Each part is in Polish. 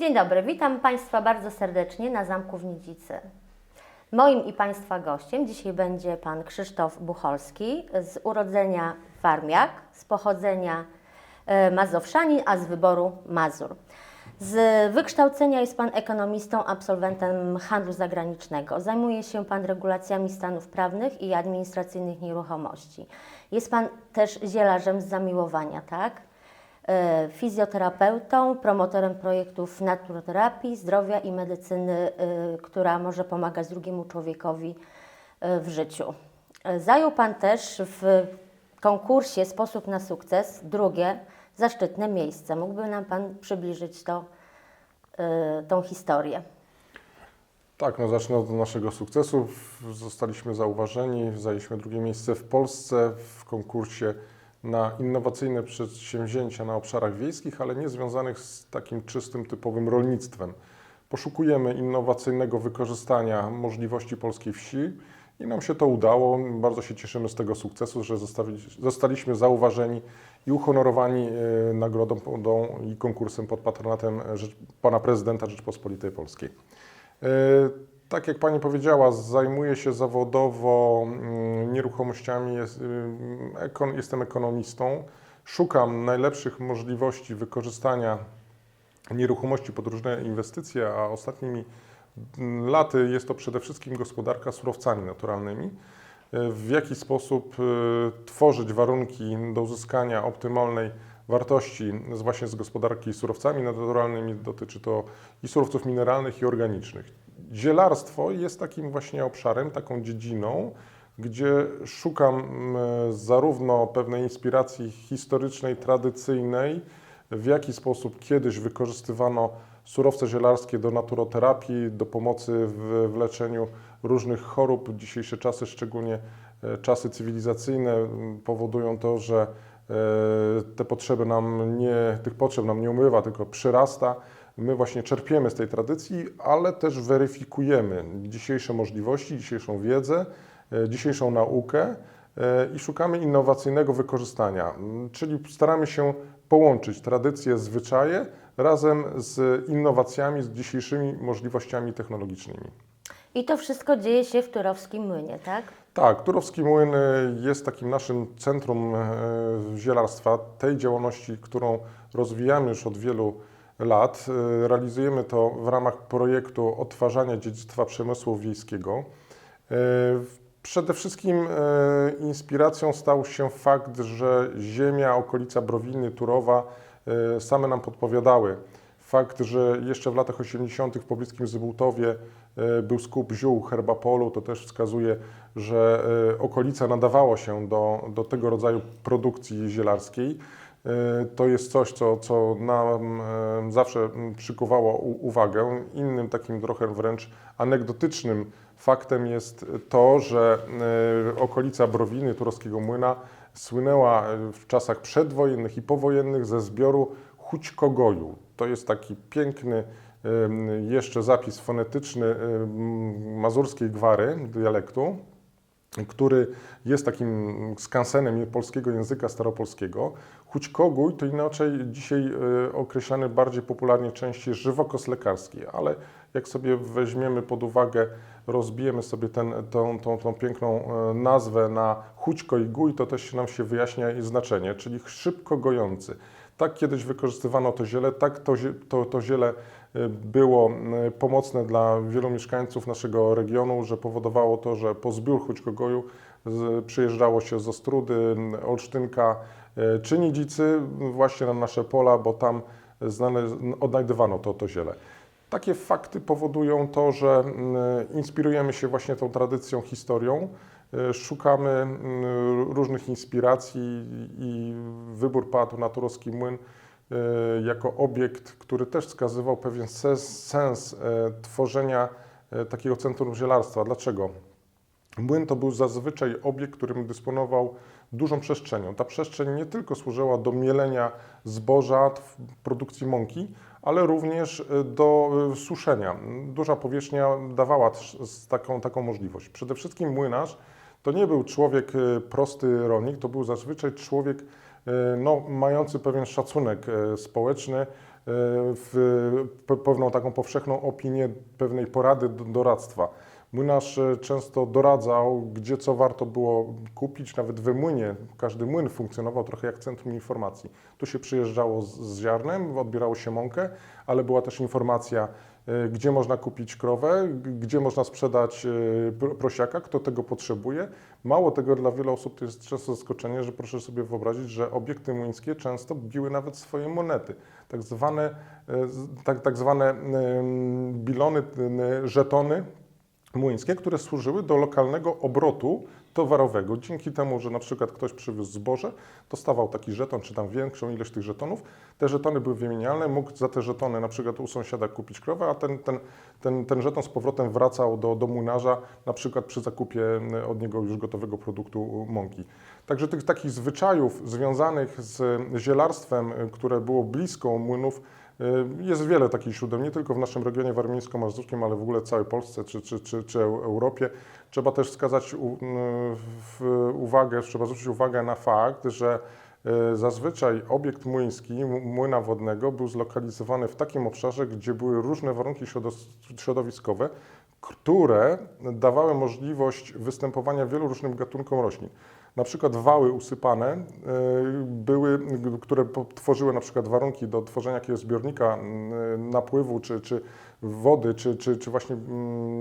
Dzień dobry, witam Państwa bardzo serdecznie na Zamku w Nidzicy. Moim i Państwa gościem dzisiaj będzie Pan Krzysztof Bucholski, z urodzenia Warmiak, z pochodzenia e, Mazowszanin, a z wyboru Mazur. Z wykształcenia jest Pan ekonomistą, absolwentem handlu zagranicznego. Zajmuje się Pan regulacjami stanów prawnych i administracyjnych nieruchomości. Jest Pan też zielarzem z zamiłowania, tak? E, fizjoterapeutą, promotorem projektów naturoterapii, zdrowia i medycyny, e, która może pomagać drugiemu człowiekowi e, w życiu. Zajął Pan też w konkursie Sposób na sukces drugie zaszczytne miejsce. Mógłby nam Pan przybliżyć to, tą historię? Tak, no zacznę od naszego sukcesu. Zostaliśmy zauważeni, zajęliśmy drugie miejsce w Polsce w konkursie na innowacyjne przedsięwzięcia na obszarach wiejskich, ale nie związanych z takim czystym, typowym rolnictwem. Poszukujemy innowacyjnego wykorzystania możliwości polskiej wsi i nam się to udało. Bardzo się cieszymy z tego sukcesu, że zostali- zostaliśmy zauważeni i uhonorowani e, nagrodą i konkursem pod patronatem e, pana prezydenta Rzeczpospolitej Polskiej. Tak jak Pani powiedziała, zajmuję się zawodowo mm, nieruchomościami, ekon, jestem ekonomistą. Szukam najlepszych możliwości wykorzystania nieruchomości pod różne inwestycje, a ostatnimi laty jest to przede wszystkim gospodarka surowcami naturalnymi. W jaki sposób e, tworzyć warunki do uzyskania optymalnej wartości właśnie z gospodarki surowcami naturalnymi. Dotyczy to i surowców mineralnych, i organicznych. Zielarstwo jest takim właśnie obszarem, taką dziedziną, gdzie szukam mm, zarówno pewnej inspiracji historycznej, tradycyjnej, w jaki sposób kiedyś wykorzystywano surowce zielarskie do naturoterapii, do pomocy w, w leczeniu różnych chorób. Dzisiejsze czasy, szczególnie e, czasy cywilizacyjne, powodują to, że e, te potrzeby nam nie, tych potrzeb nam nie umywa, tylko przyrasta. My właśnie czerpiemy z tej tradycji, ale też weryfikujemy dzisiejsze możliwości, dzisiejszą wiedzę, e, dzisiejszą naukę e, i szukamy innowacyjnego wykorzystania. M, Czyli staramy się połączyć tradycje, zwyczaje razem z innowacjami, z dzisiejszymi możliwościami technologicznymi. I to wszystko dzieje się w Turowskim Młynie, tak? Tak, Turowski Młyn e, jest takim naszym centrum zielarstwa, tej działalności, którą rozwijamy już od wielu lat. E, Realizujemy to w ramach projektu odtwarzania dziedzictwa przemysłu wiejskiego. W- Przede wszystkim e, inspiracją stał się fakt, że ziemia, okolica Browiny, Turowa same nam podpowiadały. Fakt, że jeszcze w latach 80. w pobliskim Zybultowie e, był skup ziół herbapolu, to też wskazuje, że okolica nadawała się do, do tego rodzaju produkcji zielarskiej. E, To jest coś, co, co nam e, zawsze przykuwało uwagę. Innym takim trochę wręcz anegdotycznym faktem jest to, że e, okolica Browiny, Turowskiego Młyna słynęła w czasach przedwojennych i powojennych ze zbioru Hućkogoju. To jest taki piękny jeszcze zapis fonetyczny mazurskiej gwary, dialektu, który jest takim skansenem polskiego języka staropolskiego. Hućkogój to inaczej dzisiaj e, określany bardziej popularnie częściej żywokos lekarski, ale jak sobie weźmiemy pod uwagę, rozbijemy sobie ten, tą, tą, tą piękną e, nazwę na hućko i gój, to też nam się wyjaśnia jej znaczenie, czyli szybko gojący. Tak kiedyś wykorzystywano to ziele, tak to, to, to ziele e, było pomocne dla wielu mieszkańców naszego regionu, że powodowało to, że po zbiór Hućkogoju z- przyjeżdżało się z Ostrudy, Olsztynka czy Nidzicy właśnie na nasze pola, bo tam znane, odnajdywano to, to ziele. Takie fakty powodują to, że mm, inspirujemy się właśnie tą tradycją, historią, e, szukamy mm, różnych inspiracji i wybór padł na Turowski Młyn e, jako obiekt, który też wskazywał pewien sens, sens e, tworzenia e, takiego centrum zielarstwa. Dlaczego? Młyn to był zazwyczaj obiekt, którym dysponował dużą przestrzenią. Ta przestrzeń nie tylko służyła do mielenia zboża, produkcji mąki, ale również e, do e, suszenia. Duża powierzchnia dawała taką, taką możliwość. Przede wszystkim młynarz to nie był człowiek e, prosty rolnik, to był zazwyczaj człowiek no, mający pewien szacunek społeczny, w pe- pewną taką powszechną opinię pewnej porady, do- doradztwa. Młynarz e, często doradzał, gdzie co warto było kupić, nawet we młynie. Każdy młyn funkcjonował trochę jak centrum informacji. Tu się przyjeżdżało z, ziarnem, odbierało się mąkę, ale była też informacja, e, gdzie można kupić krowę, gdzie można sprzedać e, pro- prosiaka, kto tego potrzebuje. Mało tego, dla wielu osób to jest często zaskoczenie, że proszę sobie wyobrazić, że obiekty młyńskie często biły nawet swoje monety. Tak zwane, tak, tak zwane bilony, żetony młyńskie, które służyły do lokalnego obrotu towarowego. Dzięki temu, że na przykład ktoś przywiózł zboże, dostawał taki żeton, czy tam większą ilość tych żetonów. Te żetony były wymienialne, mógł za te żetony na przykład u sąsiada kupić krowę, a ten, ten, ten, ten żeton z powrotem wracał do, do młynarza, na przykład przy zakupie mm, od niego już gotowego produktu mąki. Także tych takich zwyczajów związanych z zielarstwem, y, które było blisko młynów, Jest wiele takich źródeł, nie tylko w naszym regionie warmińsko-mazurskim, ale w ogóle całej Polsce czy, czy, czy, czy Eu- Europie. Trzeba też wskazać n- w uwagę, trzeba zwrócić uwagę na fakt, że y, zazwyczaj obiekt młyński, młyna wodnego był zlokalizowany w takim obszarze, gdzie były różne warunki środowiskowe, które dawały możliwość występowania wielu różnym gatunkom roślin. Na przykład wały usypane y, były, które tworzyły na przykład warunki do tworzenia jakiegoś zbiornika y, napływu czy, czy wody, czy, czy, czy właśnie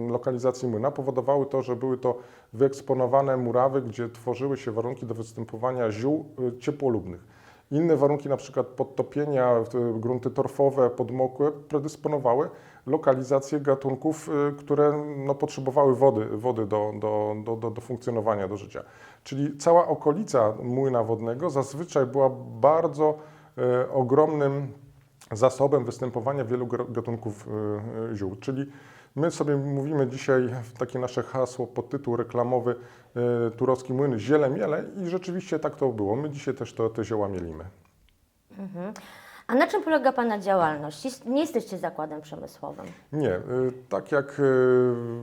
lokalizacji młyna, powodowały to, że były to wyeksponowane murawy, gdzie tworzyły się warunki do występowania ziół y, ciepłolubnych. Inne warunki, na przykład podtopienia, grunty torfowe, podmokłe, predysponowały lokalizację gatunków, które no, potrzebowały wody, wody do, do, do, do funkcjonowania, do życia. Czyli cała okolica młyna wodnego zazwyczaj była bardzo e, ogromnym zasobem występowania wielu gatunków e, e, ziół. Czyli my sobie mówimy dzisiaj takie nasze hasło, podtytuł reklamowy e, Turowski Młyn Ziele Miele i rzeczywiście tak to było. My dzisiaj też to, te zioła mielimy. A na czym polega Pana działalność? Nie jesteście zakładem przemysłowym. Nie, tak jak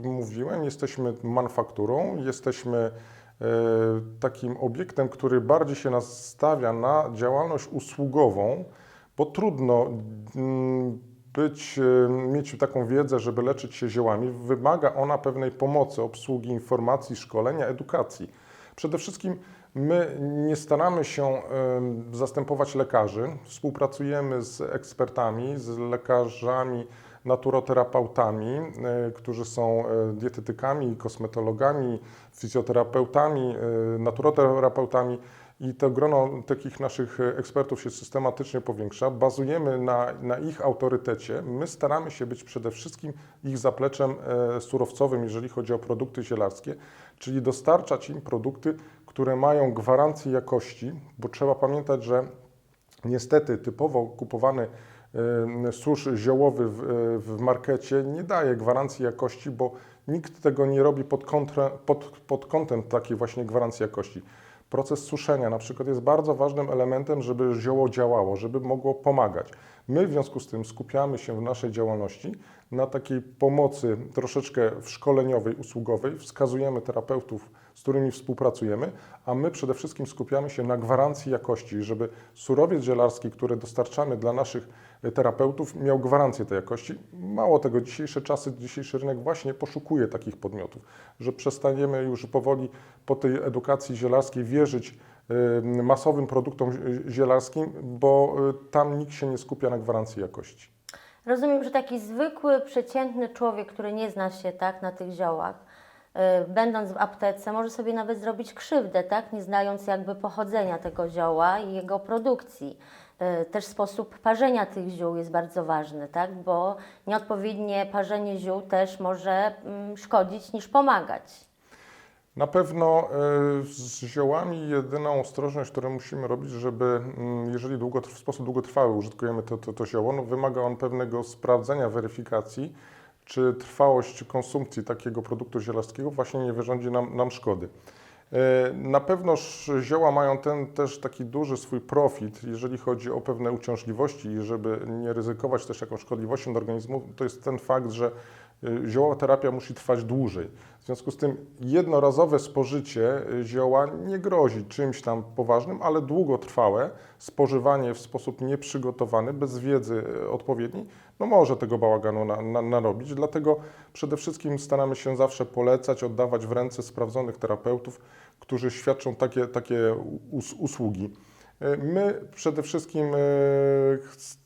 mówiłem, jesteśmy manufakturą, jesteśmy takim obiektem, który bardziej się nastawia na działalność usługową, bo trudno mm, być, y, mieć taką wiedzę, żeby leczyć się ziołami. Wymaga ona pewnej pomocy, obsługi informacji, szkolenia, edukacji. Przede wszystkim my nie staramy się zastępować lekarzy, współpracujemy z ekspertami, z lekarzami, naturoterapeutami, e, którzy są e, dietetykami, kosmetologami, fizjoterapeutami, e, naturoterapeutami i to grono takich naszych ekspertów się systematycznie powiększa. Bazujemy na, na ich autorytecie. My staramy się być przede wszystkim ich zapleczem surowcowym, jeżeli chodzi o produkty zielarskie, czyli dostarczać im produkty, które mają gwarancję jakości, bo trzeba pamiętać, że Niestety typowo kupowany susz ziołowy w, y, w markecie nie daje gwarancji jakości, bo nikt tego nie robi pod, kontrę, pod, pod kątem takiej właśnie gwarancji jakości. Proces suszenia na przykład jest bardzo ważnym elementem, żeby zioło działało, żeby mogło pomagać. My w związku z tym skupiamy się w naszej działalności na takiej pomocy troszeczkę szkoleniowej, usługowej. Wskazujemy terapeutów, z którymi współpracujemy, a my przede wszystkim skupiamy się na gwarancji jakości, żeby surowiec zielarski, który dostarczamy dla naszych e, terapeutów, miał gwarancję tej jakości. Mało tego, dzisiejsze czasy, dzisiejszy rynek właśnie poszukuje takich podmiotów, że przestaniemy już powoli po tej edukacji zielarskiej wierzyć y, masowym produktom zi- zielarskim, bo y, tam nikt się nie skupia na gwarancji jakości. Rozumiem, że taki zwykły, przeciętny człowiek, który nie zna się tak na tych ziołach, będąc w aptece, może sobie nawet zrobić krzywdę, tak? Nie znając jakby pochodzenia tego zioła i jego produkcji. Y, Też sposób parzenia tych ziół jest bardzo ważny, tak? Bo nieodpowiednie parzenie ziół też może mm, szkodzić niż pomagać. Na pewno y, z ziołami jedyną ostrożność, którą musimy robić, żeby mm, jeżeli długo, w sposób długotrwały użytkujemy to, to, to zioło, no wymaga on pewnego sprawdzenia, weryfikacji, czy trwałość konsumpcji takiego produktu zielarskiego właśnie nie wyrządzi nam, nam szkody. Y, Na pewno zioła mają ten też taki duży swój profit, jeżeli chodzi o pewne uciążliwości i żeby nie ryzykować też jakąś szkodliwością do organizmu, to jest ten fakt, że Y, Ziołowa terapia musi trwać dłużej. W związku z tym jednorazowe spożycie y, zioła nie grozi czymś tam poważnym, ale długotrwałe spożywanie w sposób nieprzygotowany, bez wiedzy odpowiedniej, no może tego bałaganu na, na, narobić. Dlatego przede wszystkim staramy się zawsze polecać, oddawać w ręce sprawdzonych terapeutów, którzy świadczą takie, takie us, usługi. Y, My przede wszystkim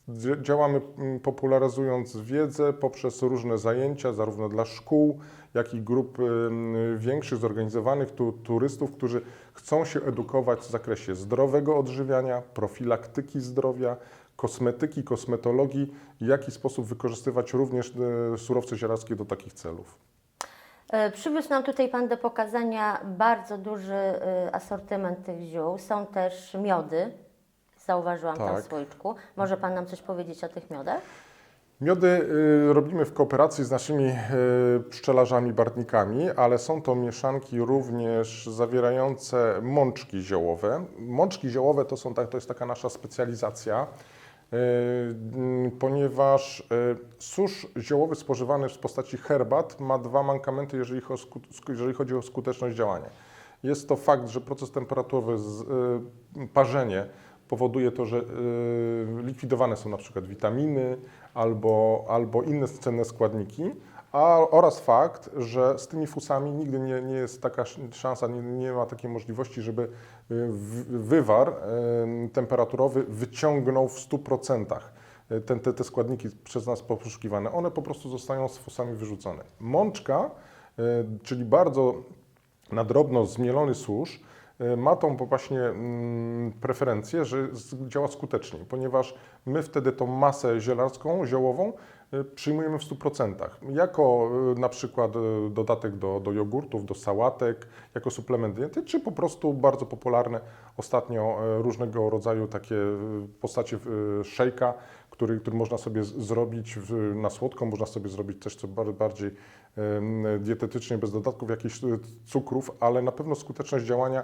dzia- działamy popularyzując wiedzę poprzez różne zajęcia, zarówno dla szkół, jak i grup mm, większych, zorganizowanych tu, turystów, którzy chcą się edukować w zakresie zdrowego odżywiania, profilaktyki zdrowia, kosmetyki, kosmetologii, w jaki sposób wykorzystywać również y, surowce zielarskie do takich celów. E, Przywiózł nam tutaj Pan do pokazania bardzo duży e, asortyment tych ziół. Są też miody, zauważyłam tam Tak. w słoiczku. Może Pan nam coś powiedzieć o tych miodach? Miody robimy w kooperacji z naszymi pszczelarzami, bartnikami, ale są to mieszanki również zawierające mączki ziołowe. Mączki ziołowe to, są, tak- to jest taka nasza specjalizacja, ponieważ y, susz ziołowy spożywany w postaci herbat ma dwa mankamenty, jeżeli, chodzi o skuteczność działania. Jest to fakt, że proces temperaturowy, z, y, parzenie powoduje to, że likwidowane są na przykład witaminy albo, albo inne cenne składniki, a, oraz fakt, że z tymi fusami nigdy nie, nie jest taka sz- szansa, nie, nie ma takiej możliwości, żeby y, wywar temperaturowy wyciągnął w 100% y, ten, te, te składniki przez nas poszukiwane. One po prostu zostają z fusami wyrzucone. Mączka, y, czyli bardzo na drobno zmielony susz ma tą właśnie mm, preferencję, że działa skutecznie, ponieważ my wtedy tą masę zielarską, ziołową przyjmujemy w 100%. Jako y, na przykład y, dodatek do, do jogurtów, do sałatek, jako suplement diety, czy po prostu bardzo popularne ostatnio różnego rodzaju takie postacie szejka, który, który można sobie zrobić w, na słodko, można sobie zrobić też co bar- bardziej dietetycznie, bez dodatków jakichś cukrów, ale na pewno skuteczność działania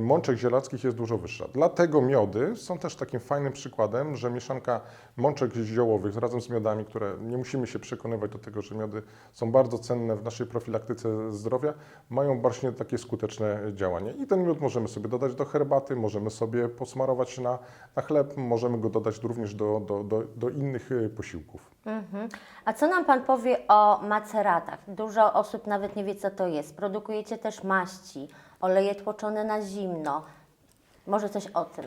mączek zielarskich jest dużo wyższa. Dlatego miody są też takim fajnym przykładem, że mieszanka mączek ziołowych razem z miodami, które nie musimy się przekonywać do tego, że miody są bardzo cenne w naszej profilaktyce zdrowia, mają właśnie takie skuteczne działanie. I ten miód możemy sobie dodać do herbaty, możemy sobie posmarować na, na chleb, możemy go dodać również do, do, do, do innych y, posiłków. Mhm. A co nam Pan powie o maceratach? Dużo osób nawet nie wie, co to jest. Produkujecie też maści, oleje tłoczone na zimno. Może coś o tym.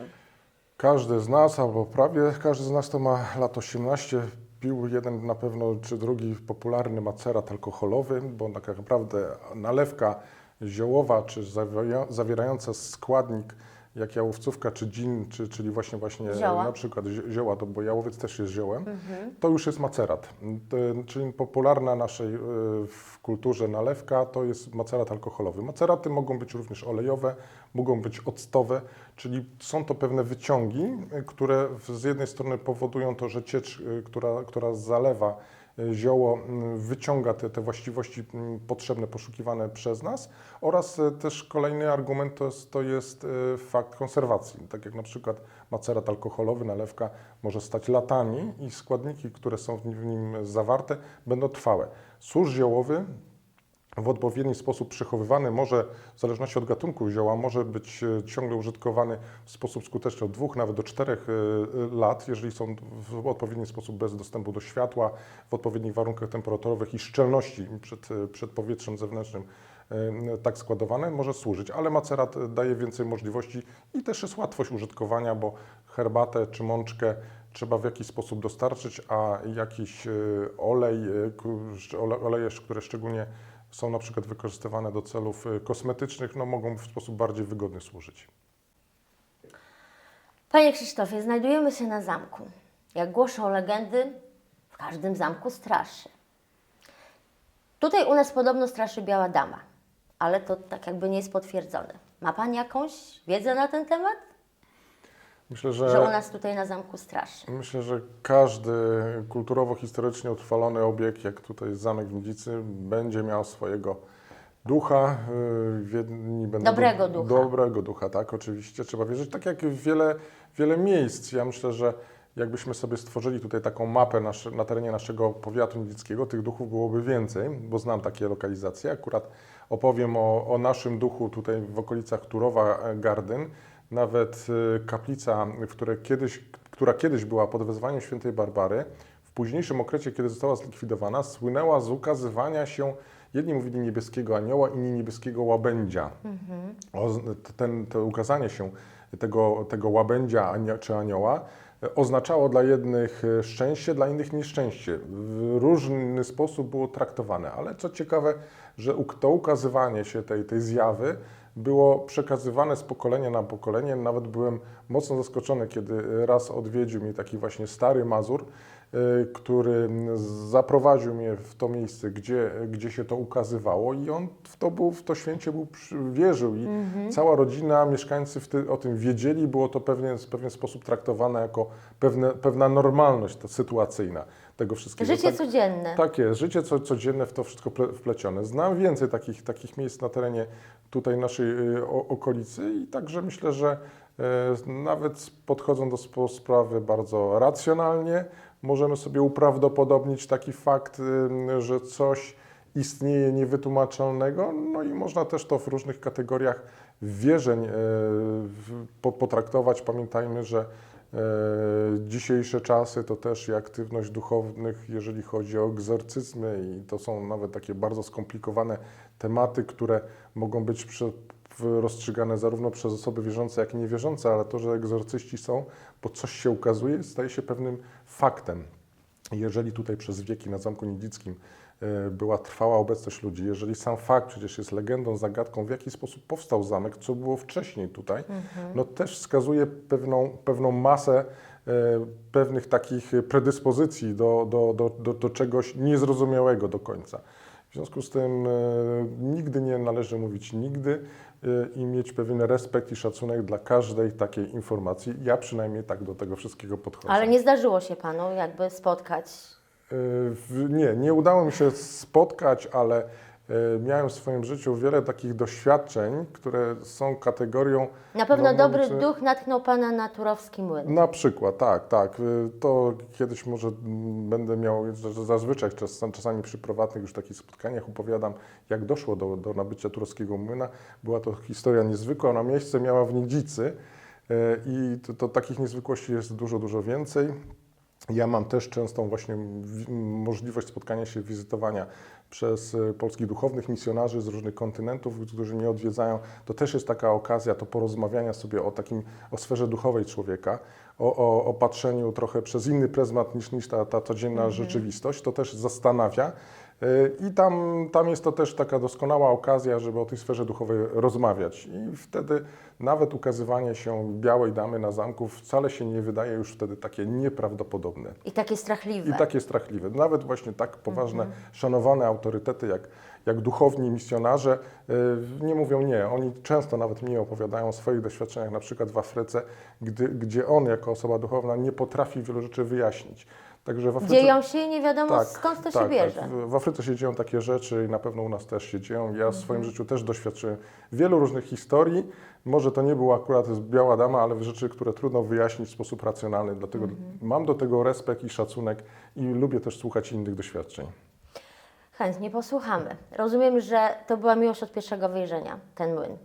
Każdy z nas, albo prawie każdy z nas, to ma lat 18, pił jeden na pewno czy drugi popularny macerat alkoholowy, bo tak naprawdę nalewka ziołowa, czy zawiera- zawierająca składnik jak jałowcówka, czy gin, czy, czyli właśnie, właśnie Zioła. na przykład zi- zioła, to bo jałowiec też jest ziołem, to już jest macerat. Czyli popularna naszej y, w kulturze nalewka to jest macerat alkoholowy. Maceraty mogą być również olejowe, mogą być octowe, czyli są to pewne wyciągi, y, które z jednej strony powodują to, że ciecz, y, która, która zalewa zioło, y, wyciąga te, te właściwości y, potrzebne, poszukiwane przez nas oraz y, też kolejny argument to jest, to jest y, fakt konserwacji. Tak jak na przykład macerat alkoholowy, nalewka może stać latami i składniki, które są w nim, w nim zawarte, będą trwałe. Susz ziołowy w odpowiedni sposób przechowywany może, w zależności od gatunku zioła, może być e, ciągle użytkowany w sposób skuteczny od dwóch nawet do czterech e, lat, jeżeli są w odpowiedni sposób bez dostępu do światła, w odpowiednich warunkach temperaturowych i szczelności przed, e, przed powietrzem zewnętrznym tak składowane, może służyć, ale macerat daje więcej możliwości i też jest łatwość użytkowania, bo herbatę czy mączkę trzeba w jakiś sposób dostarczyć, a jakiś olej, oleje, które szczególnie są na przykład wykorzystywane do celów y, kosmetycznych, no mogą w sposób bardziej wygodny służyć. Panie Krzysztofie, znajdujemy się na zamku. Jak głoszą legendy, w każdym zamku straszy. Tutaj u nas podobno straszy biała dama, ale to tak jakby nie jest potwierdzone. Ma Pan jakąś wiedzę na ten temat? Myślę, Że u że, nas tutaj na zamku straszy. myślę, że każdy kulturowo-historycznie utrwalony obiekt, jak tutaj jest Zamek w Nidzicy, będzie miał swojego ducha. y, Jedni będą Dobrego ducha. Dobrego ducha, tak, oczywiście. Trzeba wierzyć, tak jak wiele, wiele miejsc. Ja myślę, że jakbyśmy sobie stworzyli tutaj taką mapę na terenie naszego powiatu nidzickiego, tych duchów byłoby więcej, bo znam takie lokalizacje. Akurat opowiem o, o naszym duchu tutaj w okolicach Turowa Gardyn. Nawet e, kaplica, w której kiedyś, która kiedyś była pod wezwaniem świętej Barbary, w późniejszym okresie, kiedy została zlikwidowana, słynęła z ukazywania się, jedni mówili niebieskiego anioła, inni niebieskiego łabędzia. O, ten, to ukazanie się tego, tego łabędzia ania- czy anioła e, oznaczało dla jednych e, szczęście, dla innych nieszczęście. W różny sposób było traktowane, ale co ciekawe, że to ukazywanie się tej, tej zjawy było przekazywane z pokolenia na pokolenie. Nawet byłem mocno zaskoczony, kiedy raz odwiedził mnie taki właśnie stary Mazur, który zaprowadził mnie w to miejsce, gdzie, gdzie się to ukazywało i on w to, był, w to święcie był, wierzył i cała rodzina, mieszkańcy w ty, o tym wiedzieli, było to pewnie, w pewien sposób traktowane jako pewne, pewna normalność to sytuacyjna tego wszystkiego. Życie Tak- codzienne. tak jest, życie co, codzienne w to wszystko ple- wplecione. Znam więcej takich, takich miejsc na terenie tutaj naszej y, o, okolicy i także myślę, że e, nawet podchodzą do sprawy bardzo racjonalnie. Możemy sobie uprawdopodobnić taki fakt, że coś istnieje niewytłumaczalnego, no i można też to w różnych kategoriach wierzeń e, potraktować. Pamiętajmy, że E, Dzisiejsze czasy to też i aktywność duchownych, jeżeli chodzi o egzorcyzmy, i to są nawet takie bardzo skomplikowane tematy, które mogą być prze, w- rozstrzygane zarówno przez osoby wierzące, jak i niewierzące, ale to, że egzorcyści są, bo coś się ukazuje, staje się pewnym faktem. Jeżeli tutaj przez wieki na Zamku Niedzickim e, była trwała obecność ludzi, jeżeli sam fakt przecież jest legendą, zagadką, w jaki sposób powstał zamek, co było wcześniej tutaj, no też wskazuje pewną, pewną masę e, pewnych takich predyspozycji do, do, do, do, do czegoś niezrozumiałego do końca. W związku z tym e, nigdy nie należy mówić nigdy e, i mieć pewien respekt i szacunek dla każdej takiej informacji. Ja przynajmniej tak do tego wszystkiego podchodzę. Ale nie zdarzyło się Panu jakby spotkać. W- Nie, nie udało mi się spotkać, ale miałem w swoim życiu wiele takich doświadczeń, które są kategorią. Na pewno no, dobry mówię, duch natknął Pana na Turowski Młyn. Na przykład, tak, tak. Y, To kiedyś może będę miał, zazwyczaj czas, czasami przy prywatnych już takich spotkaniach opowiadam, jak doszło do, do nabycia Turowskiego Młyna. Była to historia niezwykła, ona miejsce miała w Niedzicy y, i to, to takich niezwykłości jest dużo, dużo więcej. Ja mam też częstą właśnie możliwość spotkania się, wizytowania przez e, polskich duchownych misjonarzy z różnych kontynentów, którzy mnie odwiedzają. To też jest taka okazja, to porozmawiania sobie o takim, o sferze duchowej człowieka, o, o, o patrzeniu trochę przez inny pryzmat niż, niż ta, ta codzienna rzeczywistość. To też zastanawia. I tam, tam jest to też taka doskonała okazja, żeby o tej sferze duchowej rozmawiać. I wtedy nawet ukazywanie się białej damy na zamku wcale się nie wydaje już wtedy takie nieprawdopodobne I takie strachliwe. i takie strachliwe. Nawet właśnie tak poważne, szanowane autorytety jak, jak duchowni misjonarze y, nie mówią nie. Oni często nawet mi opowiadają o swoich doświadczeniach, na przykład w Afryce, gdy, gdzie on jako osoba duchowna nie potrafi wielu rzeczy wyjaśnić. Także w Afryce, Dzieją się i nie wiadomo skąd to się bierze. Tak. W, Afryce się dzieją takie rzeczy i na pewno u nas też się dzieją. Ja w Mhm. swoim życiu też doświadczyłem wielu różnych historii. Może to nie była akurat biała dama, ale rzeczy, które trudno wyjaśnić w sposób racjonalny. Dlatego Mhm. mam do tego respekt i szacunek i lubię też słuchać innych doświadczeń. Chętnie posłuchamy. Rozumiem, że to była miłość od pierwszego wejrzenia, ten młyn.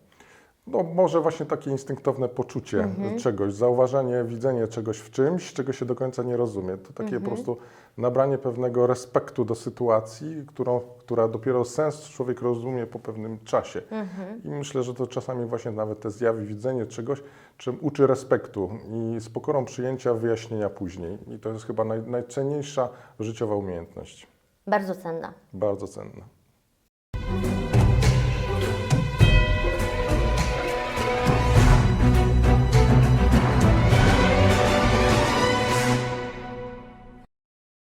No, może właśnie takie instynktowne poczucie Mhm. czegoś, zauważenie, widzenie czegoś w czymś, czego się do końca nie rozumie. To takie Mhm. po prostu nabranie pewnego respektu do sytuacji, którą, która dopiero sens człowiek rozumie po pewnym czasie. Mhm. I myślę, że to czasami właśnie nawet te zjawy, widzenie czegoś, czym uczy respektu i z pokorą przyjęcia wyjaśnienia później. I to jest chyba naj, najcenniejsza życiowa umiejętność. Bardzo cenna. Bardzo cenna.